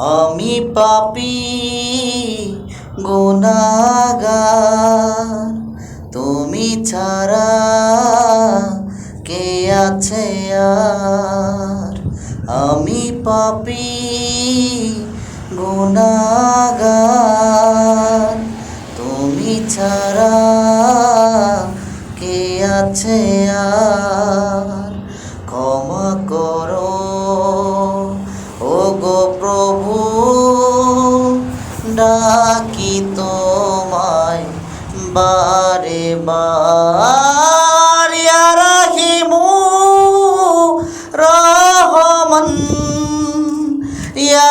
আমি পাপি, গুনাগার। তুমি ছাড়া কে আছে আর? আমি পাপি, গুনাগার। তুমি ছাড়া কে আছে আর? ক্ষমা করো। প্রভু ডাকি তোমায় বারে বার। রাহিমু রহমান ইয়া